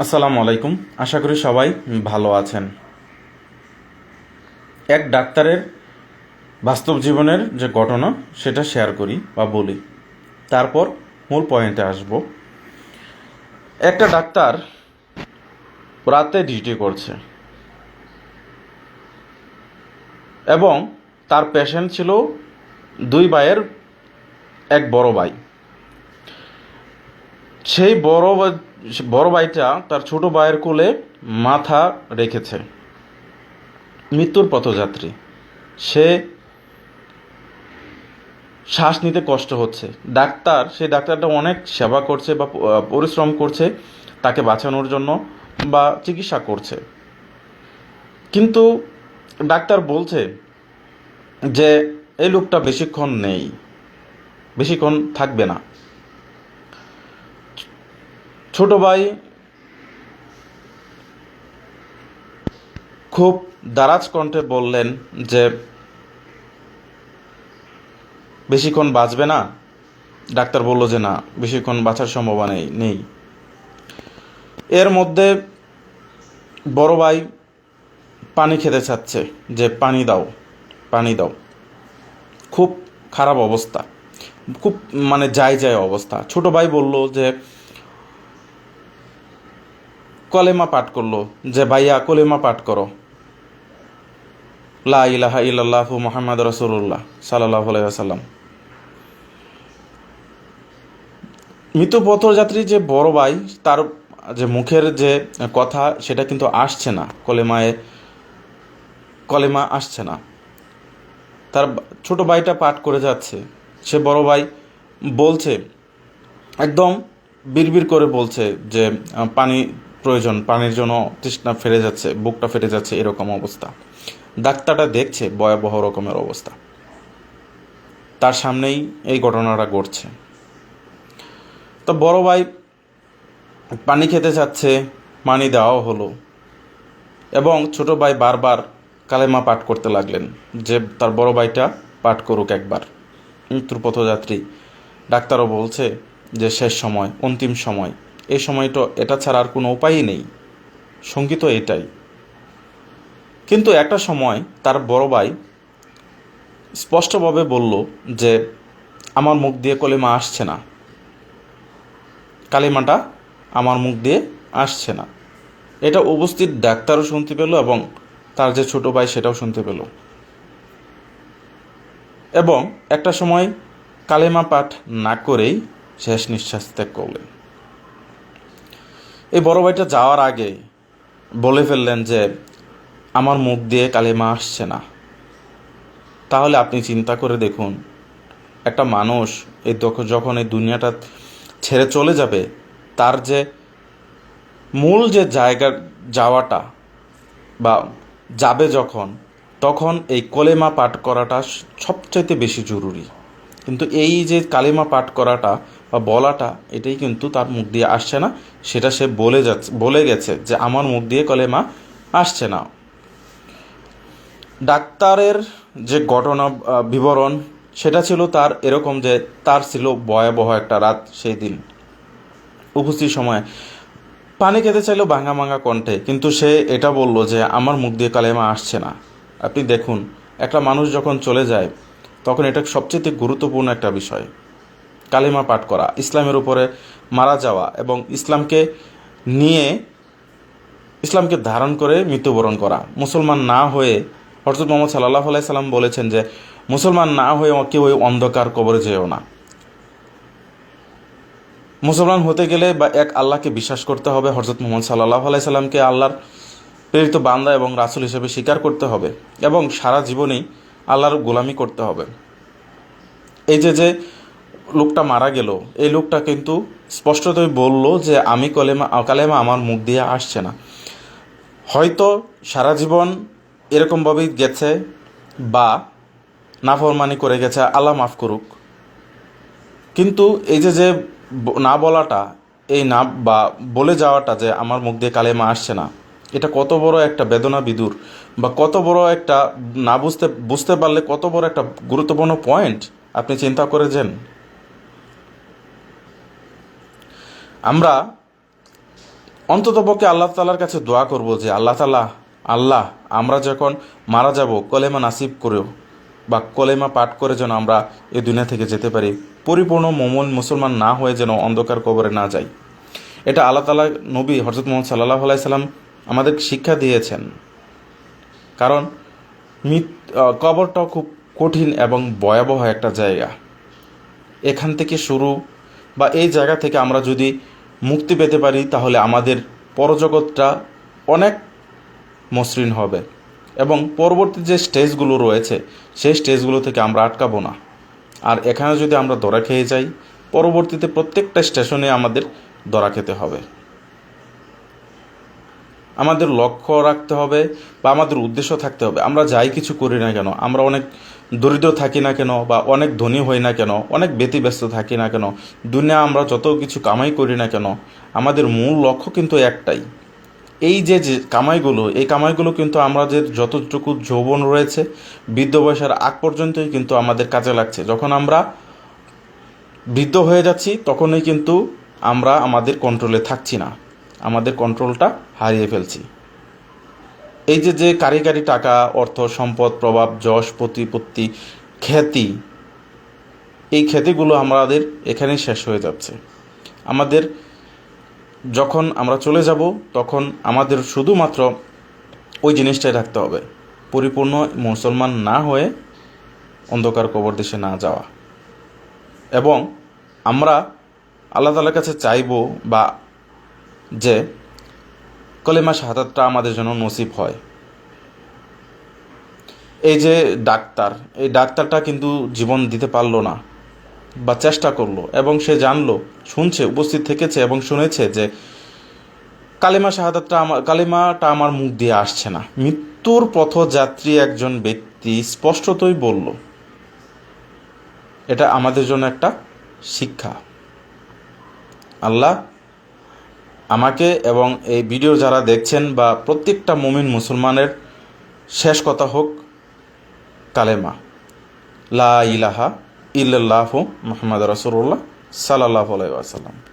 আসসালামু আলাইকুম। আশা করি সবাই ভালো আছেন। এক ডাক্তারের বাস্তব জীবনের যে ঘটনা, সেটা শেয়ার করি বা বলি। তারপর মূল পয়েন্টে আসব। একটা ডাক্তার রাতে ডিউটি করছে। এবং তার পেশেন্ট ছিল দুই ভাইয়ের এক বড় ভাই। সেই বড় বড় ভাইটা তার ছোট ভাইয়ের কোলে মাথা রেখেছে। মৃত্যুর পথযাত্রী। সে শ্বাস নিতে কষ্ট হচ্ছে। ডাক্তার, সেই ডাক্তারটা অনেক সেবা করছে বা পরিশ্রম করছে তাকে বাঁচানোর জন্য বা চিকিৎসা করছে। কিন্তু ডাক্তার বলছে যে, এই লোকটা বেশিক্ষণ নেই, বেশিক্ষণ থাকবে না। ছোট ভাই খুব দারাজ কণ্ঠে বললেন যে, বেশিক্ষণ বাঁচবে না? ডাক্তার বলল যে, না, বেশিক্ষণ বাঁচার সম্ভাবনা নেই। নেই এর মধ্যে বড় ভাই পানি খেতে চাচ্ছে, যে, পানি দাও পানি দাও। খুব খারাপ অবস্থা, খুব মানে যায় যায় অবস্থা। ছোট ভাই বলল যে কলেমা পাঠ করল, যে ভাইয়া কলেমা পাঠ করো। লা ইলাহা ইল্লাল্লাহু মুহাম্মদ রাসূলুল্লাহ সাল্লাল্লাহু আলাইহি ওয়াসাল্লাম। মৃত পথযাত্রী যে বড় ভাই, তার যে মুখের যে কথা, সেটা কিন্তু আসছে না, কলেমায়, কলেমা আসছে না। তার ছোট ভাইটা পাঠ করে যাচ্ছে। সে বড় ভাই বলছে, একদম বিড়বিড় করে বলছে যে, পানি প্রয়োজন, পানির জন্য তৃষ্ণা ফেরে যাচ্ছে, বুকটা ফেটে যাচ্ছে, এরকম অবস্থা। ডাক্তারটা দেখছে ভয়াবহ রকমের অবস্থা। তার সামনেই এই ঘটনাটা ঘটছে। তো বড় ভাই পানি খেতে চাচ্ছে পানি দেওয়াও হলো এবং ছোট ভাই বারবার কালেমা পাঠ করতে লাগলেন যে তার বড় ভাইটা পাঠ করুক একবার। মৃত্যুর পথযাত্রী ডাক্তারও বলছে যে শেষ সময়, অন্তিম সময় এই সময়টা এটা ছাড়া আর কোনো উপায়ই নেই। সংগীত এটাই। কিন্তু একটা সময় তার বড় ভাই স্পষ্টভাবে বলল যে, আমার মুখ দিয়ে কলেমা আসছে না। কালিমাটা আমার মুখ দিয়ে আসছে না। এটা উপস্থিত ডাক্তারও শুনতে পেল এবং তার যে ছোট ভাই সেটাও শুনতে পেল। এবং একটা সময় কালেমা পাঠ না করেই শেষ নিঃশ্বাস ত্যাগ করলেন। এই বড় ভাইটা যাওয়ার আগে বলে ফেললেন যে, আমার মুখ দিয়ে কালেমা আসছে না। তাহলে আপনি চিন্তা করে দেখুন, একটা মানুষ এই যখন এই দুনিয়াটা ছেড়ে চলে যাবে, তার যে মূল যে জায়গা, যাওয়াটা বা যাবে যখন, তখন এই কলেমা পাঠ করাটা সবচাইতে বেশি জরুরি। কিন্তু এই যে কালেমা পাঠ করাটা বা বলাটা, এটাই কিন্তু তার মুখ দিয়ে আসছে না। সেটা সে বলে যাচ্ছে, বলে গেছে যে আমার মুখ দিয়ে কলেমা আসছে না। ডাক্তারের যে ঘটনা বিবরণ, সেটা ছিল তার এরকম যে তার ছিল ভয়াবহ একটা রাত সেই দিন। উপস্থিত সময় পানি খেতে চাইলো ভাঙা ভাঙা কণ্ঠে, কিন্তু সে এটা বলল যে আমার মুখ দিয়ে কালেমা আসছে না। আপনি দেখুন, একটা মানুষ যখন চলে যায়, তখন এটা সবচেয়ে গুরুত্বপূর্ণ একটা বিষয়। কালেমা পাঠ করা, ইসলামের উপরে মারা যাওয়া এবং ইসলামকে নিয়ে, ইসলামকে ধারণ করে মৃত্যুবরণ করা। মুসলমান না হয়ে হরজত মোহাম্মদ সাল্লাহ সাল্লাম বলেছেন যে, মুসলমান না হয়ে কেউ ওই অন্ধকার কবরে যেও না। মুসলমান হতে গেলে বা এক আল্লাহকে বিশ্বাস করতে হবে হরজত মোহাম্মদ সাল্লাহ সাল্লামকে আল্লাহর প্রেরিত বান্দা এবং রাসুল হিসেবে স্বীকার করতে হবে এবং সারা জীবনেই আল্লাহর গোলামি করতে হবে। এই যে যে লোকটা মারা গেল। এই লোকটা কিন্তু স্পষ্টতই বলল যে আমি কলেমা, কালেমা আমার মুখ দিয়ে আসছে না। হয়তো সারা জীবন এরকমভাবেই গেছে বা নাফরমানি করে গেছে, আল্লাহ মাফ করুক। কিন্তু এই যে যে না বলাটা, এই না বা বলে যাওয়াটা যে আমার মুখ দিয়ে কালেমা আসছে না, এটা কত বড় একটা বেদনা বিদুর বা কত বড় একটা না বুঝতে বুঝতে পারলে কত বড় একটা গুরুত্বপূর্ণ পয়েন্ট আপনি চিন্তা করেছেন আমরা অন্ততপক্ষে আল্লাহ তালার কাছে দোয়া করব যে আল্লাহ তালা আল্লাহ, আমরা যখন মারা যাব, কলেমা নাসিব করেও বা কলেমা পাঠ করে যেন আমরা এই দুনিয়া থেকে যেতে পারি, পরিপূর্ণ মোমন মুসলমান না হয়ে যেন অন্ধকার কবরে না যাই। এটা আল্লাহ তালা নবী হজরত মোহাম্মদ সাল্লাহ আলাইসাল্লাম আমাদের শিক্ষা দিয়েছেন। কারণ মৃত কবরটাও খুব কঠিন এবং ভয়াবহ একটা জায়গা। এখান থেকে শুরু বা এই জায়গা থেকে আমরা যদি মুক্তি পেতে পারি, তাহলে আমাদের পরজগৎটা অনেক মসৃণ হবে। এবং পরবর্তী যে স্টেজগুলো রয়েছে, সেই স্টেজগুলো থেকে আমরা আটকাবো না। আর এখানে যদি আমরা দরা খেয়ে যাই, পরবর্তীতে প্রত্যেকটা স্টেশনে আমাদের দরা খেতে হবে। আমাদের লক্ষ্য রাখতে হবে বা আমাদের উদ্দেশ্য থাকতে হবে। আমরা যাই কিছু করি না কেন, আমরা অনেক দরিদ্র থাকি না কেন বা অনেক ধনী হই না কেন, অনেক ব্যতিব্যস্ত থাকি না কেন, দুনিয়া আমরা যত কিছু কামাই করি না কেন, আমাদের মূল লক্ষ্য কিন্তু একটাই। এই যে যে কামাইগুলো, এই কামাইগুলো কিন্তু আমাদের যতটুকু যৌবন রয়েছে, বৃদ্ধ বয়সের আগ পর্যন্তই কিন্তু আমাদের কাজে লাগছে। যখন আমরা বৃদ্ধ হয়ে যাচ্ছি, তখনই কিন্তু আমরা আমাদের কন্ট্রোলে থাকছি না। আমাদের কন্ট্রোলটা হারিয়ে ফেলছি। এই যে যে কারিগরি টাকা, অর্থ, সম্পদ, প্রভাব, যশ, প্রতিপত্তি, খ্যাতি, এই খ্যাতিগুলো আমাদের এখানেই শেষ হয়ে যাচ্ছে। আমাদের যখন আমরা চলে যাব, তখন আমাদের শুধুমাত্র ওই জিনিসটাই রাখতে হবে। পরিপূর্ণ মুসলমান না হয়ে অন্ধকার কবর দেশে না যাওয়া। এবং আমরা আল্লাহ তালার কাছে চাইব বা যে, কলেমা শাহাদাতটা আমাদের জন্য নসিব হয়। এই যে ডাক্তার, এই ডাক্তারটা কিন্তু জীবন দিতে পারল না বা চেষ্টা করল এবং সে জানলো, শুনছে, উপস্থিত থেকেছে এবং শুনেছে যে কালিমা শাহাদাতটা আমার কালেমাটা আমার মুখ দিয়ে আসছে না। মৃত্যুর পথযাত্রী একজন ব্যক্তি স্পষ্টতই বলল, এটা আমাদের জন্য একটা শিক্ষা। আল্লাহ আমাকে এবং এই ভিডিও যারা দেখছেন বা প্রত্যেকটা মুমিন মুসলমানের শেষ কথা হোক, কালেমা। লা ইলাহা ইল্লাহ মোহাম্মদ রসুল্লাহ সাল্লাহ আলাইসাল্লাম